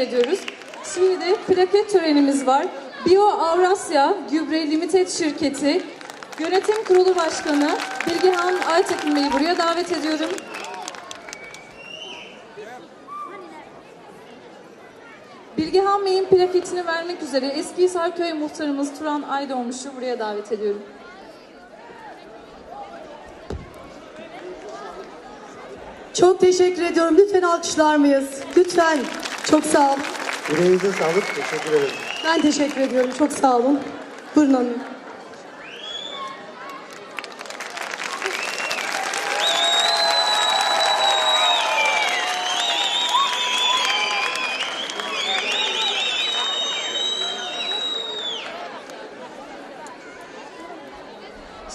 ediyoruz. Şimdi de plaket törenimiz var. Bio Avrasya Gübre Limited Şirketi Yönetim Kurulu Başkanı Bilgehan Aytekin Bey'i buraya davet ediyorum. Bilgehan Bey'in plaketini vermek üzere Eskihisar Köy Muhtarımız Turan Aydoğmuş'u buraya davet ediyorum. Çok teşekkür ediyorum. Lütfen alkışlar mıyız? Lütfen. Çok sağ olun. Yüreğinize sağlık. Teşekkür ederim. Ben teşekkür ediyorum. Çok sağ olun. Buyurun hanım.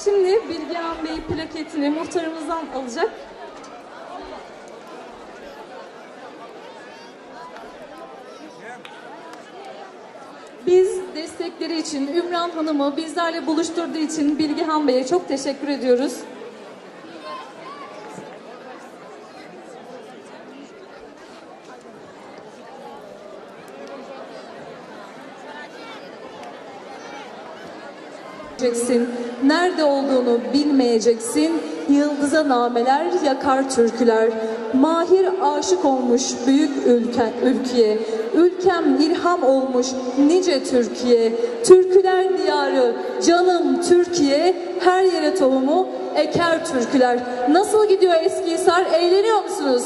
Şimdi Bilgehan Bey plaketini muhtarımızdan alacak. Biz destekleri için Ümran Hanım'ı bizlerle buluşturduğu için Bilgehan Bey'e çok teşekkür ediyoruz. Nerede olduğunu bilmeyeceksin. Yıldıza nameler yakar türküler. Mahir aşık olmuş büyük ülke, ülkeye. Ülkem ilham olmuş nice Türkiye. Türküler diyarı canım Türkiye. Her yere tohumu eker türküler. Nasıl gidiyor Eskihisar? Eğleniyor musunuz?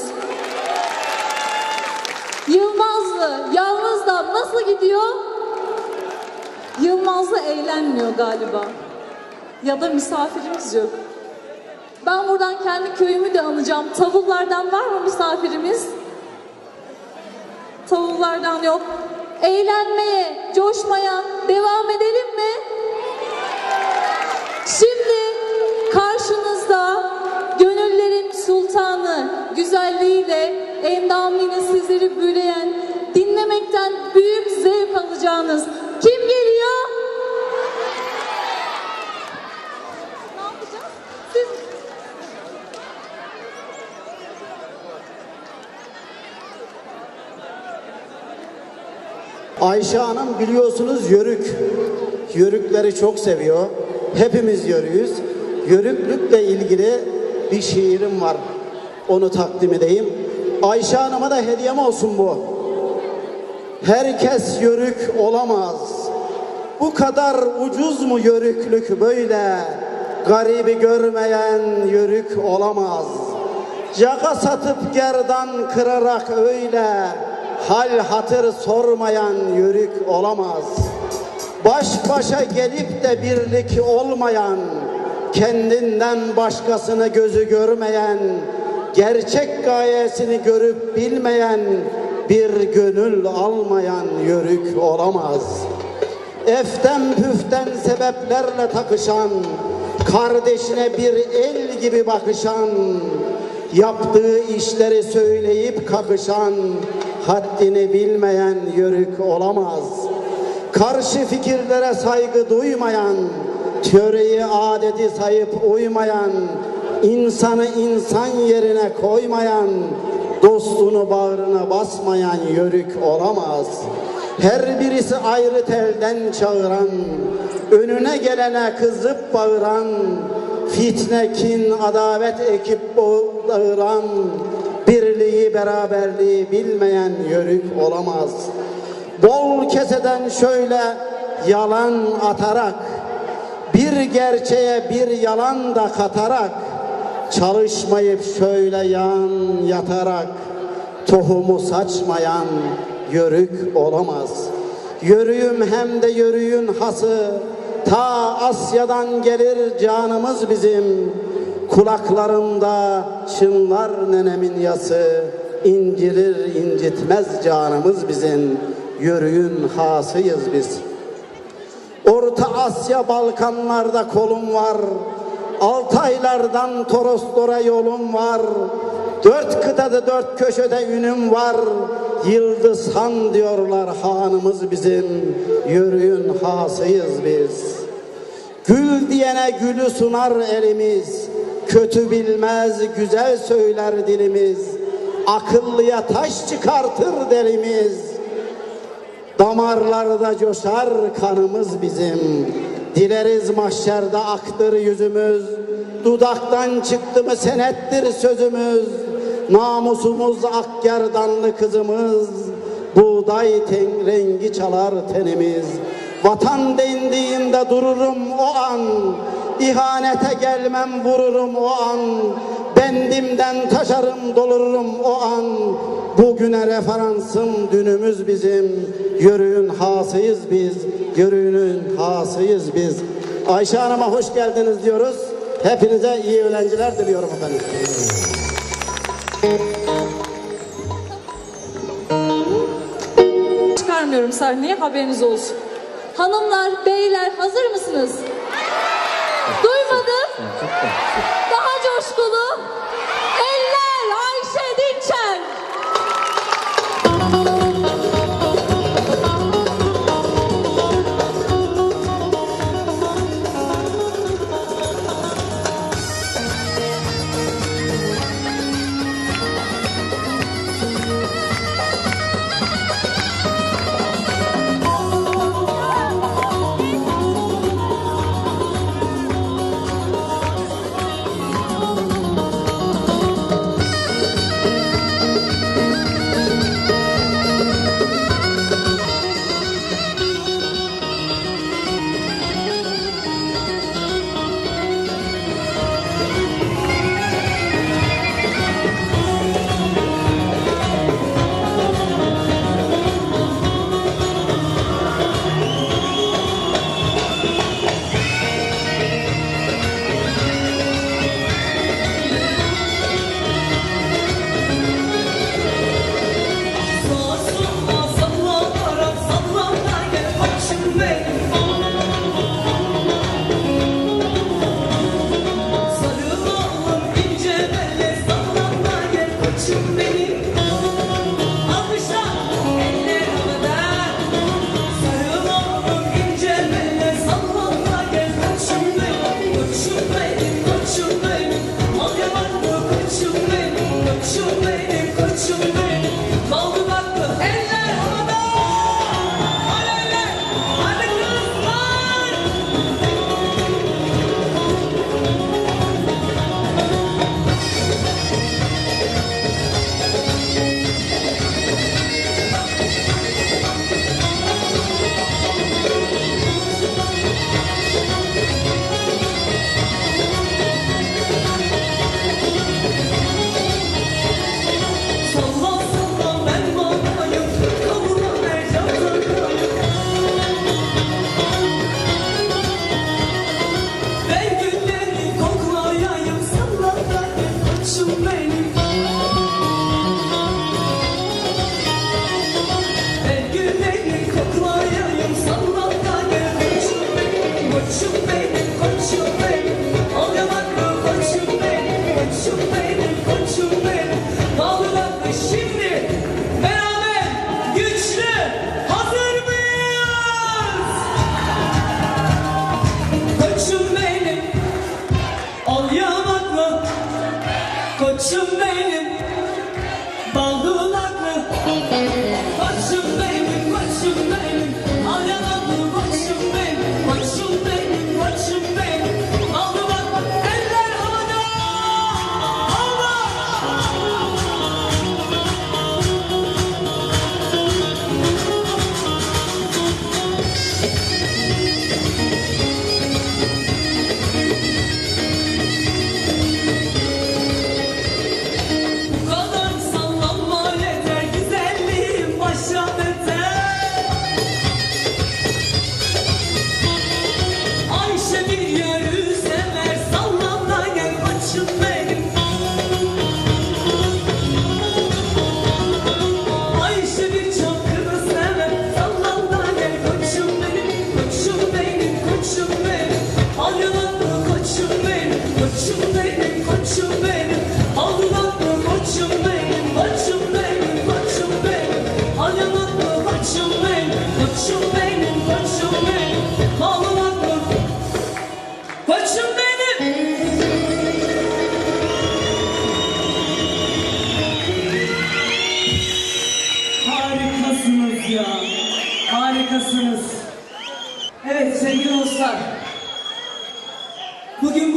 Yılmazlı, Yalnız'dan nasıl gidiyor? Yılmaz'la eğlenmiyor galiba. Ya da misafirimiz yok. Ben buradan kendi köyümü de anacağım. Tavullardan var mı misafirimiz? Tavullardan yok. Eğlenmeye, coşmaya devam edelim mi? Şimdi karşınızda gönüllerin sultanı güzelliğiyle endamını sizleri büyüleyen, dinlemekten büyük zevk alacağınız kim geliyor? Ne yapacağız? Siz Ayşe Hanım biliyorsunuz yörük. Yörükleri çok seviyor. Hepimiz yörüyüz. Yörüklükle ilgili bir şiirim var. Onu takdim edeyim. Ayşe Hanım'a da hediyem olsun bu. Herkes yörük olamaz. Bu kadar ucuz mu yörüklük böyle? Garibi görmeyen yörük olamaz. Caka satıp gerdan kırarak öyle hal hatır sormayan yörük olamaz. Baş başa gelip de birlik olmayan, kendinden başkasını gözü görmeyen, gerçek gayesini görüp bilmeyen, bir gönül almayan yörük olamaz. Eften püften sebeplerle takışan, kardeşine bir el gibi bakışan, yaptığı işleri söyleyip kakışan, haddini bilmeyen yörük olamaz. Karşı fikirlere saygı duymayan, töreyi adeti sayıp uymayan, insanı insan yerine koymayan, dostunu bağrına basmayan yörük olamaz. Her birisi ayrı telden çağıran, önüne gelene kızıp bağıran, fitne, kin, adavet ekip bağıran, beraberliği bilmeyen yörük olamaz. Bol keseden şöyle yalan atarak, bir gerçeğe bir yalan da katarak, çalışmayıp şöyle yan yatarak, tohumu saçmayan yörük olamaz. Yörüğüm hem de yörüğün hası, ta Asya'dan gelir canımız bizim. Kulaklarımda çınlar nenemin yası, incirir incitmez canımız bizim. Yörüğün hasıyız biz. Orta Asya Balkanlarda kolum var. Altaylardan Toroslara yolum var. Dört kıtada dört köşede ünüm var. Yıldız Han diyorlar hanımız bizim. Yörüğün hasıyız biz. Gül diyene gülü sunar elimiz. Kötü bilmez güzel söyler dilimiz akıllıya taş çıkartır derimiz. Damarları da coşar kanımız bizim. Dileriz mahşerde aktır yüzümüz. Dudaktan çıktı mı senettir sözümüz. Namusumuz akgerdanlı kızımız. Buğday ten rengi çalar tenimiz. Vatan dendiğinde dururum o an. İhanete gelmem vururum o an Bendimden taşarım dolururum o an. Bugüne referansım dünümüz bizim. Yürüyün hasıyız biz. Yürüyünün hasıyız biz. Ayşe Hanım'a hoş geldiniz diyoruz. Hepinize iyi öğrenciler diliyorum efendim. Çıkarmıyorum sahneye haberiniz olsun. Hanımlar, beyler hazır mısınız? Duymadım. Daha coşkulu. to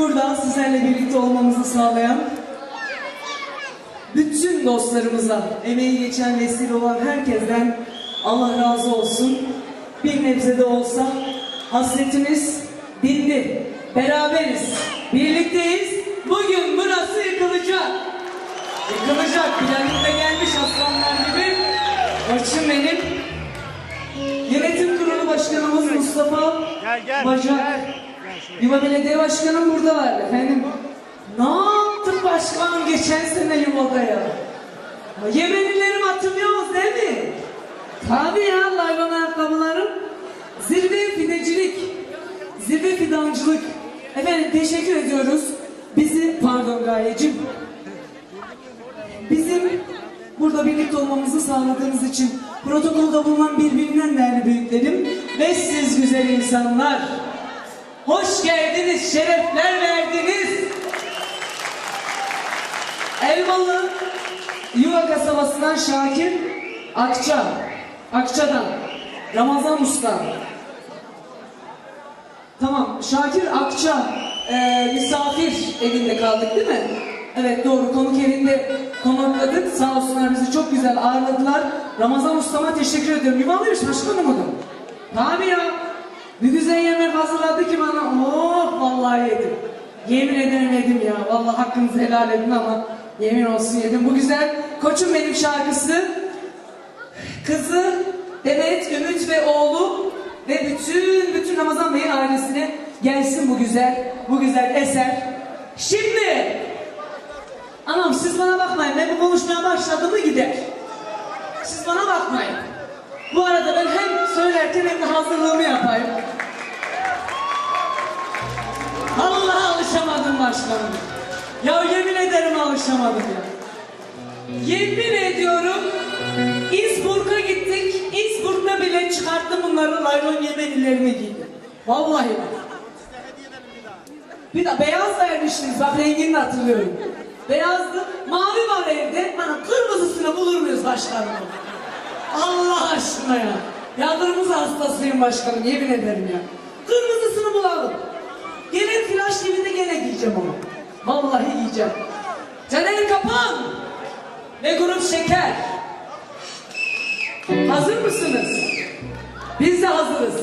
burada sizlerle birlikte olmamızı sağlayan bütün dostlarımıza, emeği geçen vesile olan herkesten Allah razı olsun. Bir nebze de olsa hasretimiz dindi. Beraberiz, birlikteyiz. Bugün burası yıkılacak. Yıkılacak. De gelmiş aslanlar gibi. Koçum benim. Yönetim Kurulu Başkanımız Mustafa Bacak. Yuva Belediye Başkanım buradalar efendim. Ne yaptık başkanım geçen sene Yuva'da ya? Ya Yemenilerimi hatırlıyoruz değil mi? Tabii ya laylon ayakkabılarım. Zirve fidecilik. Zirve fidancılık. Efendim teşekkür ediyoruz. Bizi, pardon gayecim. Bizim burada birlikte olmamızı sağladığınız için protokolda bulunan birbirinden değerli büyüklerim ve siz güzel insanlar. Hoş geldiniz, şerefler verdiniz. Elmalı Yuva kasabasından Şakir Akça, Akça'dan Ramazan Usta. Tamam, Şakir Akça e, misafir evinde kaldık değil mi? Evet doğru, konuk evinde konakladık. Sağ olsunlar bizi çok güzel ağırladılar. Ramazan Usta'ma teşekkür ediyorum. Yuvalıymış başkanım o da. Tabii ya. Bir güzel yemek hazırladı ki bana. Oh vallahi yedim. Yemin ederim yedim ya. Vallahi hakkınızı helal edin ama yemin olsun yedim. Bu güzel Koçum Benim şarkısı kızı Demet, Ümit ve oğlu ve bütün bütün Ramazan Bey'in ailesine gelsin bu güzel bu güzel eser. Şimdi anam siz bana bakmayın ben bu konuşmaya başladım mı gider. Siz bana bakmayın. Bu arada ben hem söylerken hem de hazırlığımı yapayım. Allah'a alışamadım başkanım. Ya yemin ederim alışamadım ya. Yemin ediyorum İzburg'a gittik. İzburg'da bile çıkarttım bunların laylon yemenilerini giydim. Vallahi bak. Bir de beyaz vermiştiniz. Bak rengini hatırlıyorum. Beyazdı. Mavi var evde. Bana kırmızısını bulur muyuz başkanım? Allah aşkına ya. Ya kırmızı hastasıyım başkanım. Yemin ederim ya. Kırmızısını bulalım. Gene flash TV'de gene giyeceğim onu. Vallahi giyeceğim. Caner Kapan ve Grup Şeker. Hazır mısınız? Biz de hazırız.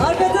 İşe